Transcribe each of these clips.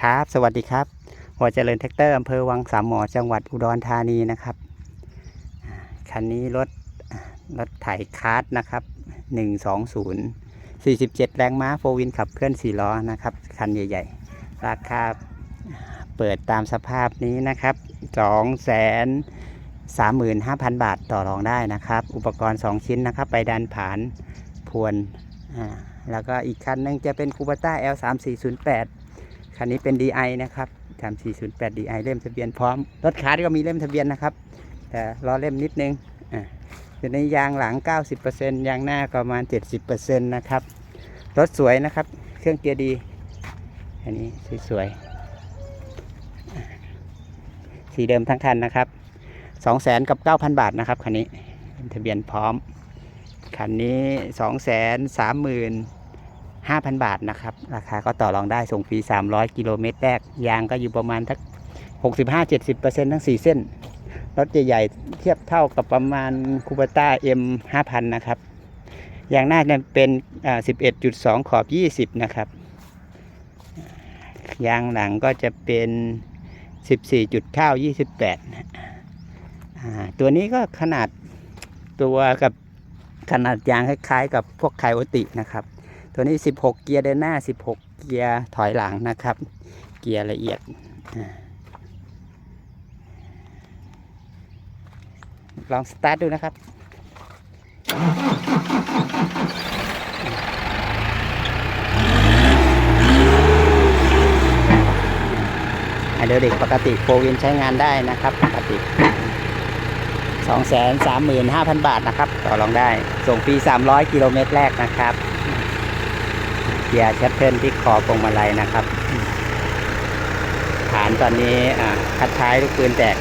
ครับ สวัสดีครับหัวเจริญแท็กเตอร์อำเภอวังสามหมอจังหวัดอุดรธานีนะครับคันนี้รถรถไถคาร์ดนะครับ120 47แรงม้าโฟวินขับเคลื่อน4ล้อนะครับ คันใหญ่ ๆ ราคาเปิดตามสภาพนี้นะครับ2 3 5 0 0 0บาทต่อรองได้นะครับ อุปกรณ์2ชิ้นนะครับไปดันผานพวนอ่าแล้วก็อีกคันหนึงจะเป็นคูปต้า L 3 4 0 8 คันนี้เป็น DI นะครับทำ408 DI เล่มทะเบียนพร้อม รถคาร์ดก็มีเล่มทะเบียนนะครับ แต่ล้อเล่มนิดนึง อ่าอยู่ในยางหลัง 90%ยางหน้าประมาณ 70%นะครับ รถสวยนะครับ เครื่องเกียร์ดี อันนี้สวยๆ สีเดิมทั้งคันนะครับ 200,000 กับ 9,000 บาทนะครับคันนี้ทะเบียนพร้อม คันนี้ 230,000 5,000 บาทนะครับ ราคาก็ต่อรองได้ส่งฟรี 300 กิโลเมตรแรก ยางก็อยู่ประมาณทัก 65-70%ทั้ง 4 เส้น รถใหญ่ๆ เทียบเท่ากับประมาณคูปต้า M 5,000 นะครับยางหน้าเนี่ยเป็นอ่า11.2 ขอบ 20 นะครับ ยางหลังก็จะเป็น 14.9 28อ่าตัวนี้ก็ขนาดตัวกับขนาดยางคล้ายๆ กับพวกไคโอตินะครับ ตัวนี้ 16 เกียร์เดินหน้า 16 เกียร์ถอยหลังนะครับ เกียร์ละเอียดลองสตาร์ทดูนะครับไฮดรอลิกปกติโฟวินใช้งานได้นะครับ ปกติ 235,000 บาทนะครับ ต่อรองได้ ส่งฟรี300 กิโลเมตรแรกนะครับ เกียร์แชปเทิลที่คอพวงมาลัยนะครับ ฐานตอนนี้คัดท้ายลูกปืนแตก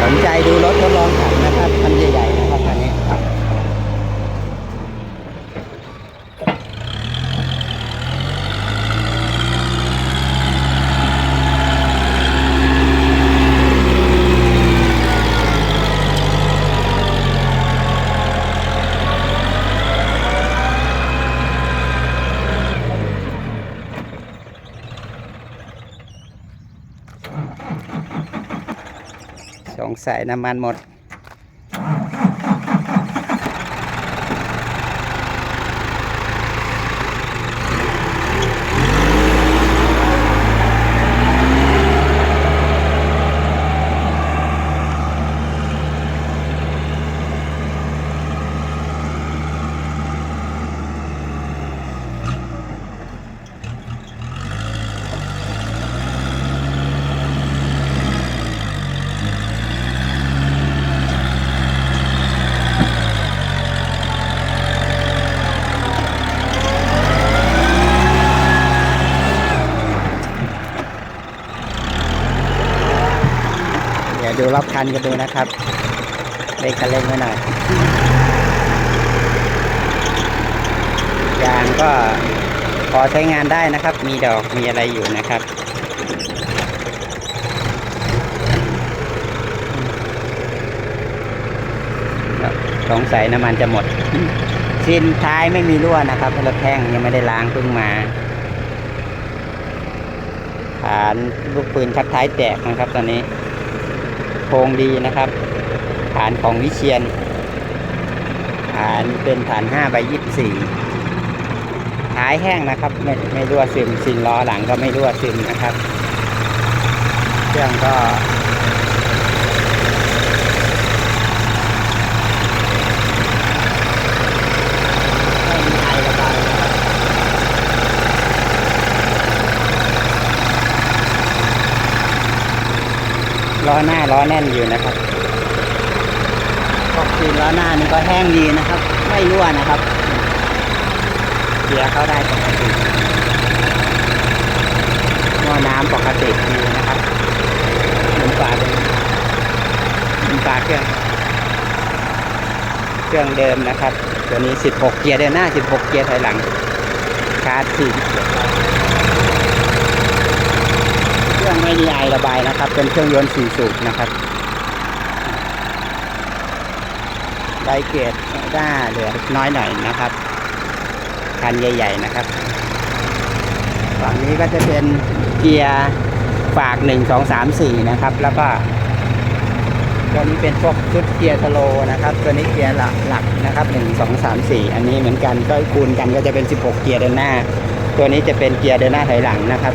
สนใจดูรถทดลองขับนะครับคันใหญ่ๆนะครับคันนี้ครับ สงสัยน้ำมันหมดเดี๋ คันกันดูนะครับเร่งคันเร่งไว้หน่อยยางก็พอใช้งานได้นะครับ มีดอกมีอะไรอยู่นะครับสงสัยน้ำมันจะหมด สิ้นท้ายไม่มีรั่วนะครับรถแท่งยังไม่ได้ล้างเพิ่งมาฐานลูกปืนชักท้ายแตกนะครับตอนนี้ โครงดีนะครับ ฐานของวิเชียน ฐานเป็นฐาน5ใบ24ท้ายแห้งนะครับ ไม่ไม่รั่วซึมซินล้อหลังก็ไม่รั่วซึมนะครับ เครื่องก็ไม่มีไอระบายนะครับ ล้อหน้าล้อแน่นอยู่นะครับขอบคืนล้อหน้านี่ก็แห้งดีนะครับ ไม่รั่วนะครับเกียร์เข้าได้ปกติหม้อน้ำปกติดีนะครับหมุนฝาเลยหมุนฝาเครื่อง เครื่องเดิมนะครับ ตัวนี้ 16 เกียร์เดินหน้า 16 เกียร์ถอยหลังคาร์ด4 รื่องไม่มีไอระบายนะครับ เป็นเครื่องยนต์4สูบนะครับไดเกตด้าเหลือน้อยหน่อยนะครับคันใหญ่ ๆนะครับฝั่งนี้ก็จะเป็นเกียร์ฝาก1 2 3 4นะครับ แล้วก็ตัวนี้เป็นพวกชุดเกียร์สโลนะครับ ตัวนี้เกียร์หลักหลักนะครับ1 2 3 4อันนี้เหมือนกันก็คูณกันก็จะเป็น16เกียร์เดินหน้า ตัวนี้จะเป็นเกียร์เดินหน้าถอยหลังนะครับ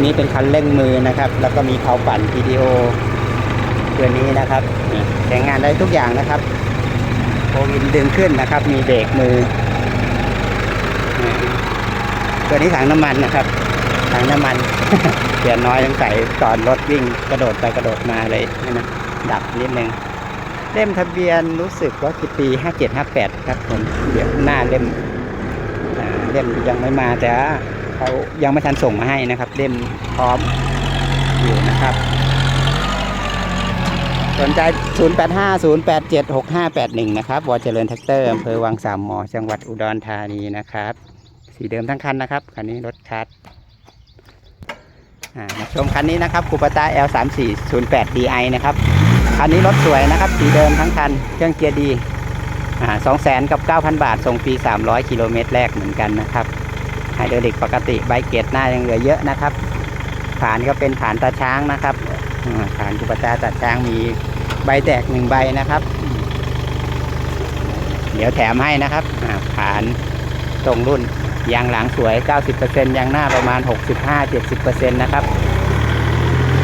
นี้เป็นคันเร่งมือนะครับ แล้วก็มีเพาปั่น PTO ตัวนี้นะครับใช้งานได้ทุกอย่างนะครับโอวินดึงขึ้นนะครับ มีเบรกมือ ตัวนี้ถังน้ำมันนะครับถังน้ำมันเปลี่ยนน้อยต้งใส่ตอนรถวิ่งกระโดดไปกระโดดมาเลยนะดับนิดนึงเล่มทะเบียนรู้สึกว่ากี่ปี5758ครับผมเดี๋ยวหน้าเล่มเล่มยังไม่มาแต่ เขายังไม่ทันส่งมาให้นะครับ เล่มพร้อมอยู่นะครับสนใจ 0850876581 นะครับวอเจริญแท็กเตอร์อำเภอวังสามหมอ จังหวัดอุดรธานีนะครับ สีเดิมทั้งคันนะครับ คันนี้รถคัสอ่ามาชมคันนี้นะครับคูปต้า L3408 DI นะครับ คันนี้รถสวยนะครับ สีเดิมทั้งคัน เครื่องเกียร์ดีสองแสนกับ 9,000 บาท ส่งฟรี300 กิโลเมตรแรกเหมือนกันนะครับ ไฮดรอลิกปกติใบเกตหน้ายังเหลือเยอะนะครับฐานก็เป็นฐานตาช้างนะครับอ่าฐานคูปตาตาช้างมีใบแตกหนึ่งใบนะครับ เดี๋ยวแถมให้นะครับอ่าฐานตรงรุ่นยางหลังสวย 90%ยางหน้าประมาณ 65-70%นะครับ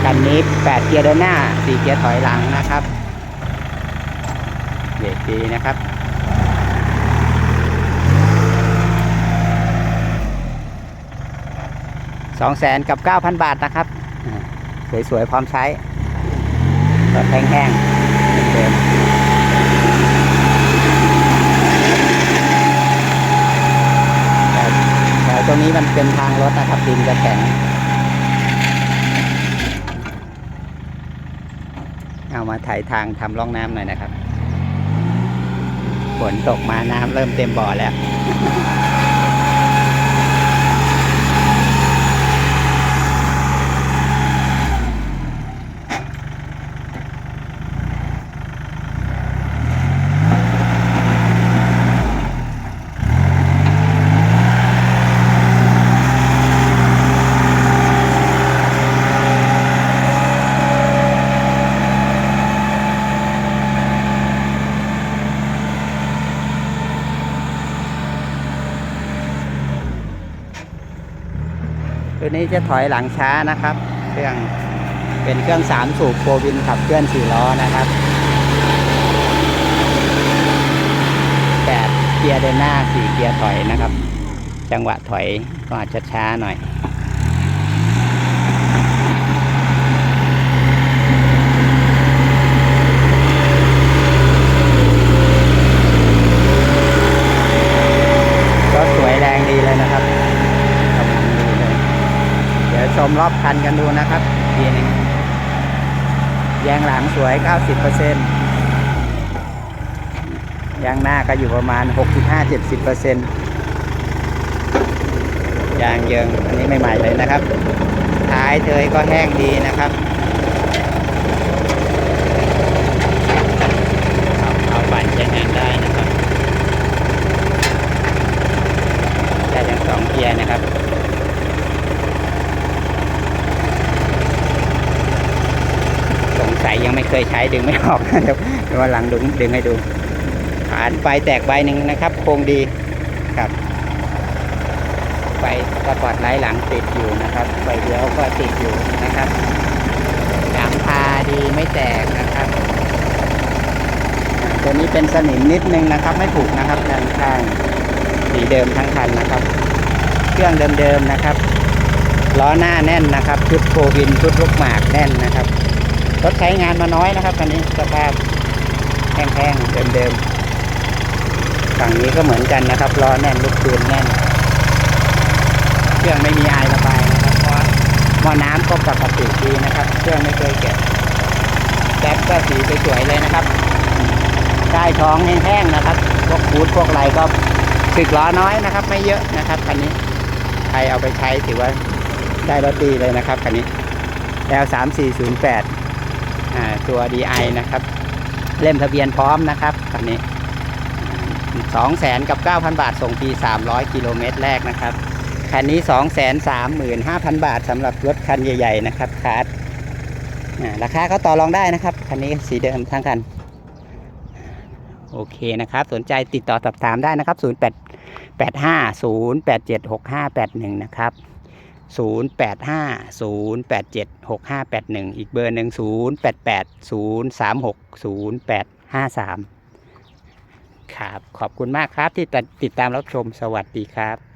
คันนี้ 8 เกียร์เดินหน้า 4 เกียร์ถอยหลังนะครับเบรกดีนะครับ 2 0 0แสนกับ9,000บาทนะครับ สวยๆ พร้อมใช้รถแห้งๆเดิมๆแต่แต่ตรงนี้มันเป็นทางรถนะครับดินจะแข็งเอามาถ่ายทางทำร่องน้ำหน่อยนะครับฝนตกมาน้ำเริ่มเต็มบ่อแล้ว นี้จะถอยหลังช้านะครับ เครื่องเป็นเครื่องสามสูบโฟวินขับเคลื่อนสี่ล้อนะครับแปดเกียร์เดินหน้าสี่เกียร์ถอยนะครับ จังหวะถอยก็อาจจะช้าหน่อย ก็สวยแรงดีเลยนะครับกำลังดีเลย เดี๋ยวชม รอบคันกันดูนะครับอีกทีนึงยางหลังสวย 90%ยางหน้าก็อยู่ประมาณ 65-70%ยางเยิงอันนี้ใหม่ๆเลยนะครับ ท้ายเทยก็แห้งดีนะครับเอาเอาปั่นใช้งานได้นะครับ ได้ทั้งสองเกียร์นะครับ สงสัยยังไม่เคยใช้ดึงไม่ออกเดี๋ยวเดี๋ยววันหลังดึงดึงให้ดูฐานไฟแตกใบหนึ่งนะครับ โครงดีครับไฟสปอตไลท์หลังติดอยู่นะครับไฟเลี้ยวก็ติดอยู่นะครับยางพาดีไม่แตกนะครับ ตัวนี้เป็นสนิมนิดนึงนะครับ ไม่ถูกนะครับด้านข้างสีเดิมทั้งคันนะครับ เครื่องเดิมๆนะครับล้อหน้าแน่นนะครับชุดโฟวินชุดลูกหมากแน่นนะครับ รถใช้งานมาน้อยนะครับคันนี้สภาพแห้งๆเดิมๆฝั่งนี้ก็เหมือนกันนะครับล้อแน่นลูกปืนแน่น เครื่องไม่มีไอายระบายนะครับเพราะหม้อน้ำก็ปกติดีนะครับ เครื่องไม่เคยเก็บแก๊สก็สีสวยๆเลยนะครับใต้ท้องแห้งๆนะครับ พวกฟูดพวกอะไรก็สึกล้อน้อยนะครับ ไม่เยอะนะครับคันนี้ใครเอาไปใช้ถือว่าได้รถดีเลยนะครับคันนี้ L 3 4 0 8อ่า ตัว DI นะครับ เล่มทะเบียนพร้อมนะครับคันนี้สองแสนกับ9,000บาท ส่งฟรี300กิโลเมตรแรกนะครับ คันนี้2 3 5 0 0 0บาทสำหรับรถคันใหญ่ ๆ นะครับคาร์ดอ่าราคาเขาต่อรองได้นะครับ คันนี้สีเดิมทั้งคัน โอเคนะครับ สนใจติดต่อสอบถามได้นะครับ 0 8 8 5 0 8 7 6 5 8 1 นะครับ 0 8 5 0 8 7 6 5 8 1 อีกเบอร์หนึ่ง0 8 8 0 3 6 0 8 5 3 ครับ ขอบคุณมากครับที่ติดตามรับชมสวัสดีครับ